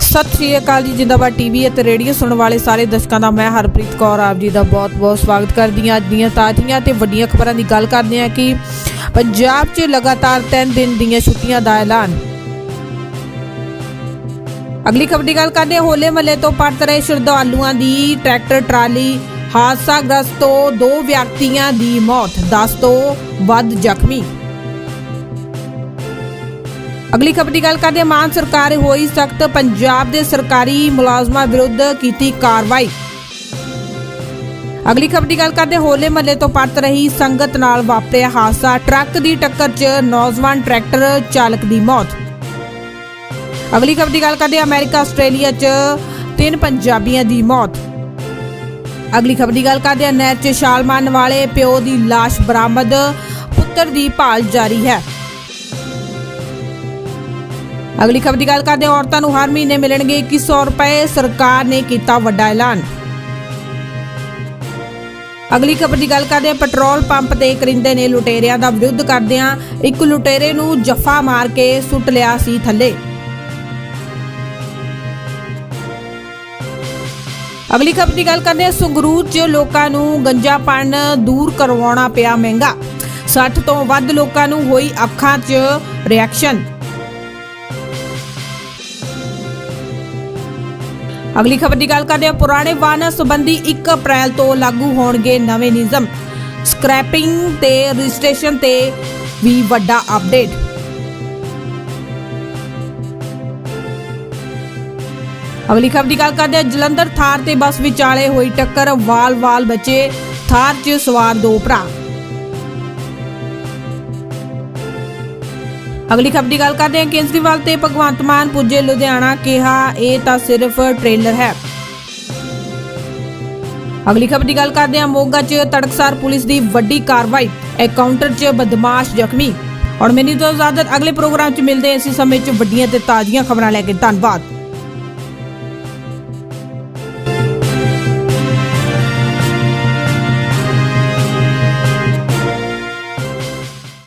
ਸਤਿ ਸ਼੍ਰੀ ਅਕਾਲ ਜੀ, ਜਿੰਦਾਬਾਦ ਟੀਵੀ ਅਤੇ ਰੇਡੀਓ ਸੁਣਨ ਵਾਲੇ ਸਾਰੇ ਦਰਸ਼ਕਾਂ ਦਾ ਮੈਂ ਹਰਪ੍ਰੀਤ ਕੌਰ, ਆਪ ਜੀ ਦਾ ਬਹੁਤ-ਬਹੁਤ ਸਵਾਗਤ ਕਰਦੀ ਹਾਂ। ਅੱਜ ਦੀਆਂ ਤਾਜ਼ੀਆਂ ਤੇ ਵੱਡੀਆਂ ਖਬਰਾਂ ਦੀ ਗੱਲ ਕਰਦੇ ਹਾਂ ਕਿ ਪੰਜਾਬ 'ਚ ਲਗਾਤਾਰ 3 ਦਿਨ ਦੀਆਂ ਛੁੱਟੀਆਂ ਦਾ ਐਲਾਨ। ਅਗਲੀ ਖਬਰ ਦੀ ਗੱਲ ਕਰਦੇ ਹੋਲੇ ਮਹੱਲੇ ਤੋਂ ਪਰਤ ਰਹੇ ਸ਼ਰਧਾਲੂਆਂ ਦੀ ਟਰੈਕਟਰ, ਟਰਾਲੀ ਹਾਦਸਾਗ੍ਰਸਤ ਤੋਂ ਦੋ ਵਿਅਕਤੀਆਂ ਦੀ ਮੌਤ 10 ਤੋਂ ਵੱਧ ਜ਼ਖਮੀ। ਅਗਲੀ ਖਬਰ ਦੀ ਗੱਲ ਕਰਦੇ ਮਾਨ ਸਰਕਾਰ ਹੋਈ ਸਖਤ ਪੰਜਾਬ ਦੇ ਸਰਕਾਰੀ ਮੁਲਾਜ਼ਮਾਂ ਵਿਰੁੱਧ ਕੀਤੀ ਕਾਰਵਾਈ। ਅਗਲੀ ਖਬਰ ਦੀ ਗੱਲ ਕਰਦੇ ਹੋਲੇ ਮਹੱਲੇ ਤੋਂ ਪਰਤ ਰਹੀ ਸੰਗਤ ਨਾਲ ਵਾਪਰਿਆ ਹਾਦਸਾ। ਟਰੱਕ ਦੀ ਟੱਕਰ 'ਚ ਨੌਜਵਾਨ ਟਰੈਕਟਰ ਚਾਲਕ ਦੀ ਮੌਤ। ਅਗਲੀ ਖਬਰ ਦੀ ਗੱਲ ਕਰਦੇ ਹਾਂ। ਅਮਰੀਕਾ, ਆਸਟ੍ਰੇਲੀਆ 'ਚ ਤਿੰਨ ਪੰਜਾਬੀਆਂ ਦੀ ਮੌਤ। ਅਗਲੀ ਖਬਰ ਦੀ ਗੱਲ ਕਰਦੇ ਹਾਂ। ਨਹਿਰ 'ਚ ਛਾਲ ਮਾਰਨ ਵਾਲੇ ਪਿਓ ਦੀ ਲਾਸ਼ ਬਰਾਮਦ, ਪੁੱਤਰ ਦੀ ਭਾਲ ਜਾਰੀ ਹੈ। ਅਗਲੀ ਖਬਰ ਦੀ ਗੱਲ ਕਰਦੇ ਹਾਂ। ਔਰਤਾਂ ਨੂੰ ਹਰ ਮਹੀਨੇ ਮਿਲਣਗੇ 2100 ਰੁਪਏ। ਸਰਕਾਰ ਨੇ ਕੀਤਾ ਵੱਡਾ ਐਲਾਨ। ਅਗਲੀ ਖਬਰ ਦੀ ਗੱਲ ਕਰਦੇ ਹਾਂ। ਪੈਟਰੋਲ ਪੰਪ ਤੇ ਕਰਿੰਦੇ ਨੇ ਲੁਟੇਰਿਆਂ ਦਾ ਵਿਰੁੱਧ ਕਰਦਿਆਂ ਇੱਕ ਲੁਟੇਰੇ ਨੂੰ ਜੱਫਾ ਮਾਰ ਕੇ ਸੁੱਟ ਲਿਆ ਸੀ ਥੱਲੇ। ਅਗਲੀ ਖਬਰ ਦੀ ਗੱਲ ਕਰਦੇ ਹਾਂ। ਸੰਗਰੂਰ 'ਚ ਲੋਕਾਂ ਨੂੰ ਗੰਜਾਪਣ ਦੂਰ ਕਰਵਾਉਣਾ ਪਿਆ ਮਹਿੰਗਾ। 60 ਤੋਂ ਵੱਧ ਲੋਕਾਂ ਨੂੰ ਹੋਈ ਅੱਖਾਂ 'ਚ ਰਿਐਕਸ਼ਨ ਅਗਲੀ ਖਬਰ ਦੀ ਗੱਲ ਕਰਦੇ ਹਾਂ। ਪੁਰਾਣੇ ਵਾਹਨਾਂ ਸੰਬੰਧੀ 1 ਅਪ੍ਰੈਲ ਤੋਂ ਲਾਗੂ ਹੋਣਗੇ ਨਵੇਂ ਨਿਯਮ। ਸਕ੍ਰੈਪਿੰਗ ਤੇ ਰਜਿਸਟ੍ਰੇਸ਼ਨ ਤੇ ਵੀ ਵੱਡਾ ਅਪਡੇਟ ਅਗਲੀ ਖਬਰ ਦੀ ਗੱਲ ਕਰਦੇ ਹਾਂ, ਜਲੰਧਰ ਥਾਰ ਤੇ ਬੱਸ ਵਿਚਾਲੇ ਹੋਈ ਟੱਕਰ ਵਾਲ-ਵਾਲ ਬਚੇ, ਥਾਰ 'ਚ ਸਵਾਰ ਦੋ ਭਰਾ। ਅਗਲੀ ਖਬਰ ਦੀ ਗੱਲ ਕਰਦੇ ਹਾਂ, ਕੇਜਰੀਵਾਲ ਤੇ ਭਗਵੰਤ ਮਾਨ ਪੁੱਜੇ ਲੁਧਿਆਣਾ, ਕਿਹਾ ਇਹ ਤਾਂ ਸਿਰਫ ਟ੍ਰੇਲਰ ਹੈ। ਅਗਲੀ ਖਬਰ ਦੀ ਗੱਲ ਕਰਦੇ ਹਾਂ, ਮੋਗਾ 'ਚ ਤੜਕਸਾਰ ਪੁਲਿਸ ਦੀ ਵੱਡੀ ਕਾਰਵਾਈ ਐਨਕਾਊਂਟਰ 'ਚ ਬਦਮਾਸ਼ ਜ਼ਖਮੀ। ਔਰ ਮੈਨੂੰ ਤੋਂ ਇਜਾਜ਼ਤ ਅਗਲੇ ਪ੍ਰੋਗਰਾਮ 'ਚ ਮਿਲਦੇ ਹਾਂ, ਇਸੇ ਸਮੇਂ 'ਚ ਵੱਡੀਆਂ ਤੇ ਤਾਜ਼ੀਆਂ ਖਬਰਾਂ ਲੈ ਕੇ, ਧੰਨਵਾਦ।